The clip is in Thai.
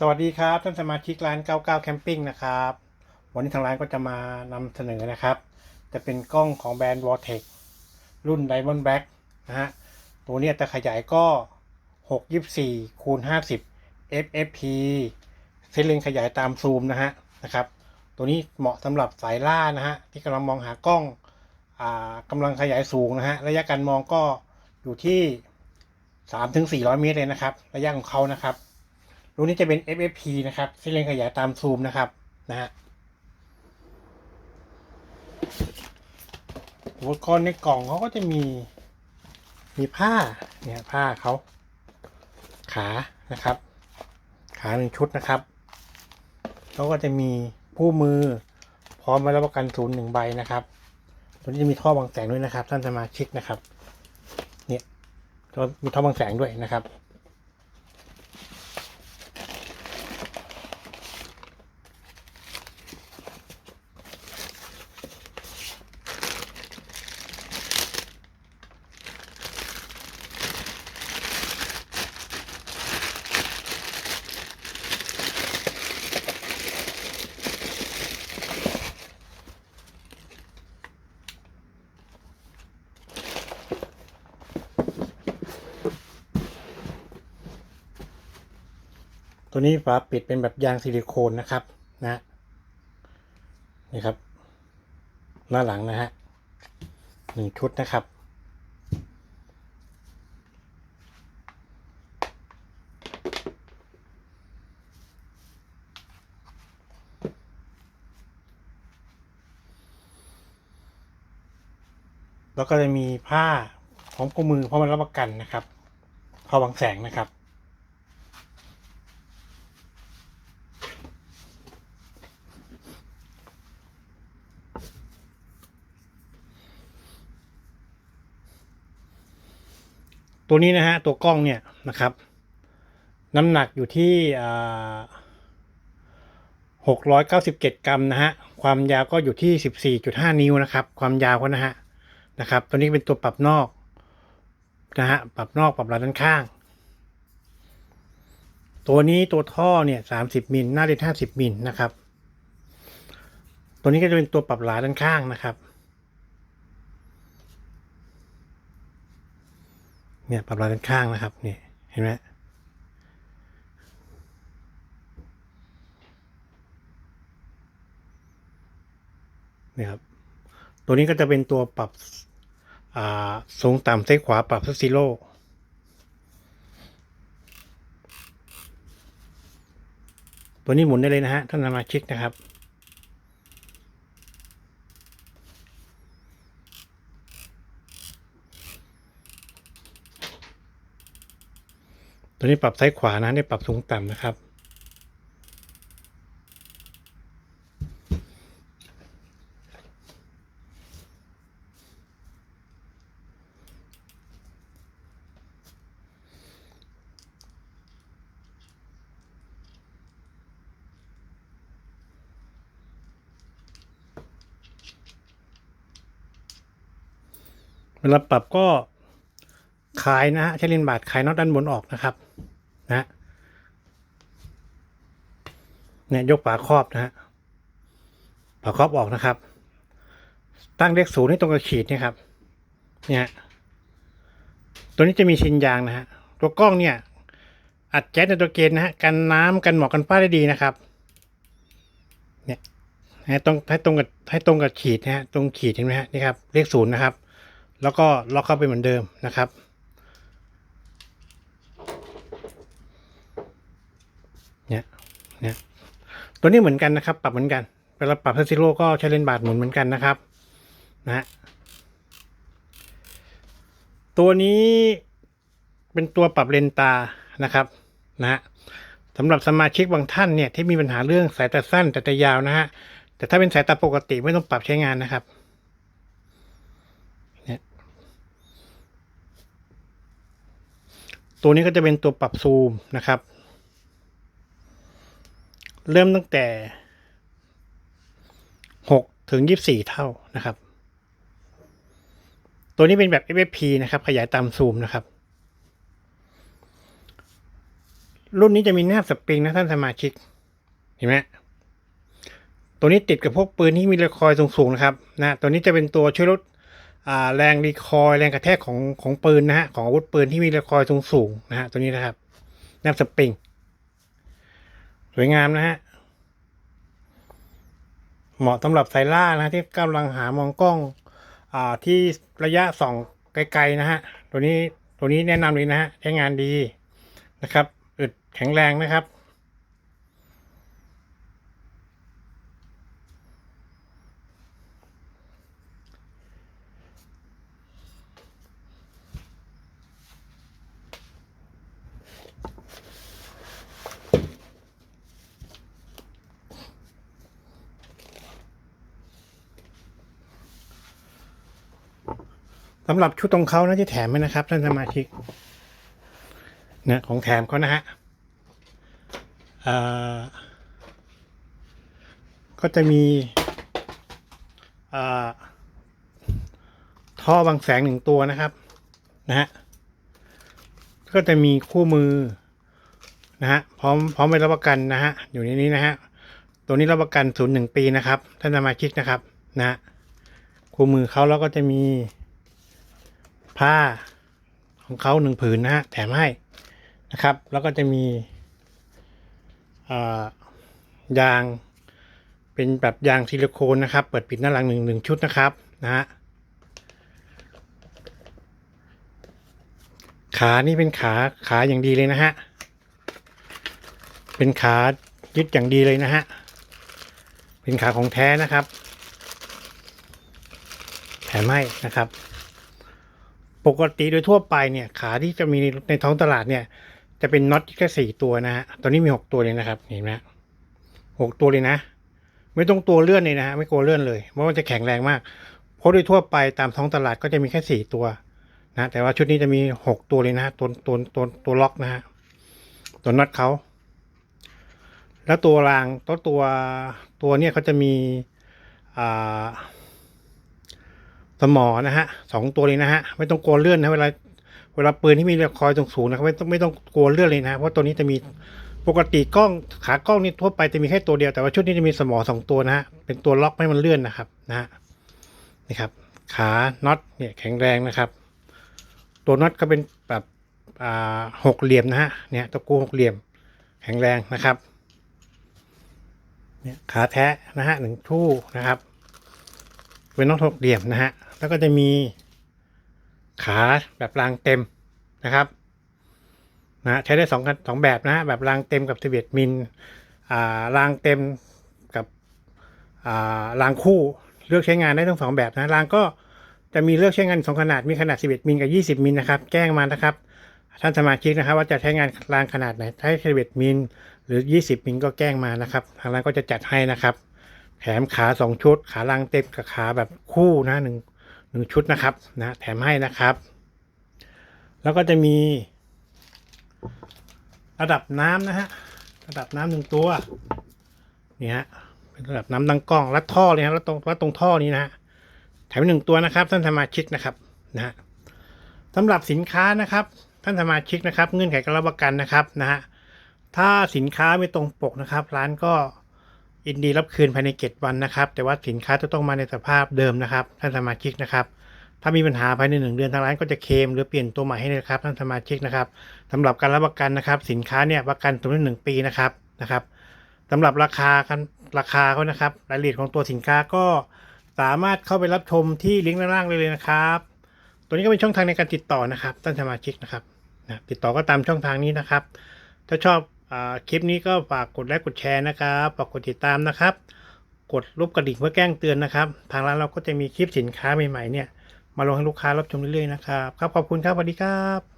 สวัสดีครับท่านสมาชิกร้าน 99 แคมปิ้งนะครับ วันนี้ทางร้านก็จะมานำเสนอนะครับ จะเป็นกล้องของแบรนด์ Vortex รุ่น Diamond Black นะฮะ ตัวนี้จะขยายก็ 624คูณ50 FFP เส้นเลนขยายตามซูมนะฮะนะครับ ตัวนี้เหมาะสำหรับสายล่านะฮะ ที่กำลังมองหากล้องอ่ากำลังขยายสูงนะฮะ ระยะการมองก็อยู่ที่ 3-400 เมตรเลยนะครับ ระยะของเขานะครับ รุ่นนี้จะเป็น FFP นะครับเส้นเลนขยายตามซูมนะครับนะฮะอุปกรณ์ในกล่องเขาก็จะมีมีผ้าเนี่ยผ้าเขาขานะครับ ขาหนึ่งชุดนะครับแล้วก็จะมีผู้มือพร้อมใบรับประกันศูนย์หนึ่งใบนะครับตัวนี้จะมีท่อบังแสงด้วยนะครับ ท่านสมาชิกนะครับ เนี่ยก็มีท่อบังแสงด้วยนะครับ ตัวนี้ฝาปิดเป็นแบบยางซิลิโคนนะครับนะนี่ครับ หน้าหลังนะฮะหนึ่งชุดนะครับแล้วก็จะมีผ้าของกมือเพราะมันรับประกันนะครับพอบังแสงนะครับ ตัวนี้นะฮะตัวกล้องเนี่ยนะครับ น้ำหนักอยู่ที่หกร้อยเก้าสิบเจ็ดกรัมนะฮะความยาวก็อยู่ที่สิบสี่จุดห้านิ้วนะครับ ความยาวก็นะฮะนะครับ ตัวนี้เป็นตัวปรับนอกนะฮะปรับนอกปรับหลังด้านข้าง ตัวนี้ตัวท่อเนี่ยสามสิบมิลหน้าเลนห้าสิบมิลนะครับ ตัวนี้ก็จะเป็นตัวปรับหลาด้านข้างนะครับ เนี่ยปรับลายด้านข้างนะครับนี่เห็นไหมนี่ครับ ตัวนี้ก็จะเป็นตัวปรับสูงต่ำซ้ายขวาปรับซัซีโร่ตัวนี้หมุนได้เลยนะฮะท่านสมาชิกนะครับ ตัวนี้ปรับซ้ายขวานะได้ปรับสูงต่ำนะครับ เวลาปรับก็ คลายนะฮะใช้เลนบาดคลายน็อตด้านบนออกนะครับนะเนี่ยยกฝาครอบนะฮะฝาครอบออกนะครับ ตั้งเลขศูนย์ให้ตรงกับขีดนี่ครับ เนี่ยตัวนี้จะมีชิ้นยางนะฮะตัวกล้องเนี่ยอัดแก๊สในตัวเกณฑ์นะฮะกันน้ำกันหมอกกันฝ้าได้ดีนะครับ เนี่ยให้ตรงให้ตรงกับให้ตรงกับขีดนะฮะตรงขีดเห็นไหมฮะนี่ครับเลขศูนย์นะครับ แล้วก็ล็อกเข้าไปเหมือนเดิมนะครับ เนี่ยเนี่ยตัวนี้เหมือนกันนะครับ ปรับเหมือนกันเวลาปรับเทสซิโร่ก็ใช้เลนบาดหมุนเหมือนกันนะครับนะตัวนี้เป็นตัวปรับเลนตานะครับนะฮะสำหรับสมาชิกบางท่านเนี่ยที่มีปัญหาเรื่องสายตาสั้นแต่ตายาวนะฮะแต่ถ้าเป็นสายตาปกติไม่ต้องปรับใช้งานนะครับตัวนี้ก็จะเป็นตัวปรับซูมนะครับ เริ่มตั้งแต่หกถึงยี่สี่เท่านะครับ ตัวนี้เป็นแบบ FFP นะครับ ขยายตามซูมนะครับ รุ่นนี้จะมีแนบสปริงนะท่านสมาชิก เห็นไหมตัวนี้ติดกับพวกปืนที่มีรีคอยสูงๆนะครับนะตัวนี้จะเป็นตัวช่วยลดแรงรีคอยแรงกระแทกของของปืนนะฮะของอาวุธปืนที่มีรีคอยสูงๆนะฮะตัวนี้นะครับแนบสปริง สวยงามนะฮะ เหมาะสำหรับไซล่านะที่กำลังหามองกล้อง อ่าที่ระยะส่องไกลๆนะฮะ ตัวนี้ตัวนี้แนะนำเลยนะฮะใช้งานดีนะครับ อึดแข็งแรงนะครับำหรับชุดตรงเขานะที่แถมไว้นะครับท่านสมาชิกนี่ยของแถมเขานะฮะก็จะมีท่อบางแสงหนึ่งตัวนะครับ นะฮะก็จะมีคู่มือนะฮะพร้อมพร้อมไปรับประกันนะฮะอยู่ในนี้นะฮะตัวนี้รับประกันศูนย์หนึ่งปีนะครับท่านสมาชิกนะครับนะฮะคู่มือเขาแล้วก็จะมี ผ้าของเขาหนึ่งผืนนะฮะแถมให้นะครับ แล้วก็จะมียางเป็นแบบยางซิลิโคนนะครับ เปิดปิดหน้าหลังหนึ่งหนึ่งชุดนะครับนะฮะขานี่เป็นขาขาอย่างดีเลยนะฮะ เป็นขายึดอย่างดีเลยนะฮะ เป็นขาของแท้นะครับ แถมให้นะครับ ปกติโดยทั่วไปเนี่ยขาที่จะมีในท้องตลาดเนี่ย จะเป็นน็อตแค่สี่ตัวนะฮะตอนนี้มีหกตัวเลยนะครับเห็นไหมหกตัวเลยนะ ไม่ต้องตัวเลื่อนเลยนะฮะไม่กลัวเลื่อนเลยเพราะว่าจะแข็งแรงมาก เพราะโดยทั่วไปตามท้องตลาดก็จะมีแค่สี่ตัวนะแต่ว่าชุดนี้จะมีหกตัวเลยนะตัวตัวตัวตัวล็อกนะฮะตัวน็อตเขาแล้วตัวรางตัวตัวตัวเนี่ยเขาจะมีอ่า สมอนะฮะสองตัวเลยนะฮะไม่ต้องกลัวเลื่อนนะเวลาเวลาปืนที่มีรีคอยล์สูงๆนะครับไม่ต้องไม่ต้องกลัวเลื่อนเลยนะเพราะตัวนี้จะมีปกติกล้องขากล้องนี่ทั่วไปจะมีแค่ตัวเดียวแต่ว่าชุดนี้จะมีสมอสองตัวนะฮะเป็นตัวล็อกไม่ให้มันเลื่อนนะครับนะฮะนี่ครับขาน็อตเนี่ยแข็งแรงนะครับ ตัวน็อตก็เป็นแบบอ่าหกเหลี่ยมนะฮะเนี่ยตะกูหกเหลี่ยมแข็งแรงนะครับเนี่ยขาแท้นะฮะหนึ่งทู่นะครับ เป็นน็อตหกเหลี่ยมนะฮะ แล้วก็จะมีขาแบบรางเต็มนะครับนะใช้ได้สองสองแบบนะแบบรางเต็มกับสิบเอ็ดมิลอ่ารางเต็มกับอ่ารางคู่เลือกใช้งานได้ทั้งสองแบบนะรางก็จะมีเลือกใช้งานสองขนาดมีขนาด 11 มิลกับ 20 มิลนะครับแจ้งมานะครับท่านสมาชิกนะครับ ว่าจะใช้งานรางขนาดไหนใช้11มิลหรือ 20 มิลก็แจ้งมานะครับทางร้านก็จะจัดให้นะครับ แถมขาสองชุด ขาลางเต็มกับขาแบบคู่นะหนึ่ง หนึ่งชุดนะครับนะแถมให้นะครับ แล้วก็จะมี ระดับน้ำนะฮะระดับน้ำหนึ่งตัวนี่ฮะเป็นระดับน้ำดังกล้องรัดท่อเลยฮะรัดตรงรัดตรงท่อนี้นะฮะแถมหนึ่งตัวนะครับ ท่านสมาชิกนะครับนะฮะสำหรับสินค้านะครับ ท่านสมาชิกนะครับ เงื่อนไขการรับประกันนะครับนะฮะถ้าสินค้าไม่ตรงปกนะครับ ร้านก็ ยินดีรับคืนภายในเจ็ดวันนะครับ แต่ว่าสินค้าจะต้องมาในสภาพเดิมนะครับ ท่านสมาชิกนะครับ ถ้ามีปัญหาภายในหนึ่งเดือนทางร้านก็จะเคลมหรือเปลี่ยนตัวใหม่ให้เลยนะครับ ท่านสมาชิกนะครับสำหรับการรับประกันนะครับ สินค้าเนี่ยประกันตัวละหนึ่งปีนะครับนะครับสำหรับราคากันราคาเขานะครับรายละเอียดของตัวสินค้าก็สามารถเข้าไปรับชมที่ลิงก์ด้านล่างเลยนะครับ ตัวนี้ก็เป็นช่องทางในการติดต่อนะครับ ท่านสมาชิกนะครับนะติดต่อก็ตามช่องทางนี้นะครับ ถ้าชอบ คลิปนี้ก็ฝากกดไลค์กดแชร์นะครับฝากกดติดตามนะครับ กดรูปกระดิ่งเพื่อแจ้งเตือนนะครับ ทางร้านเราก็จะมีคลิปสินค้าใหม่ๆเนี่ยมาลงให้ลูกค้ารับชมเรื่อยๆนะครับ ครับขอบคุณครับสวัสดีครับ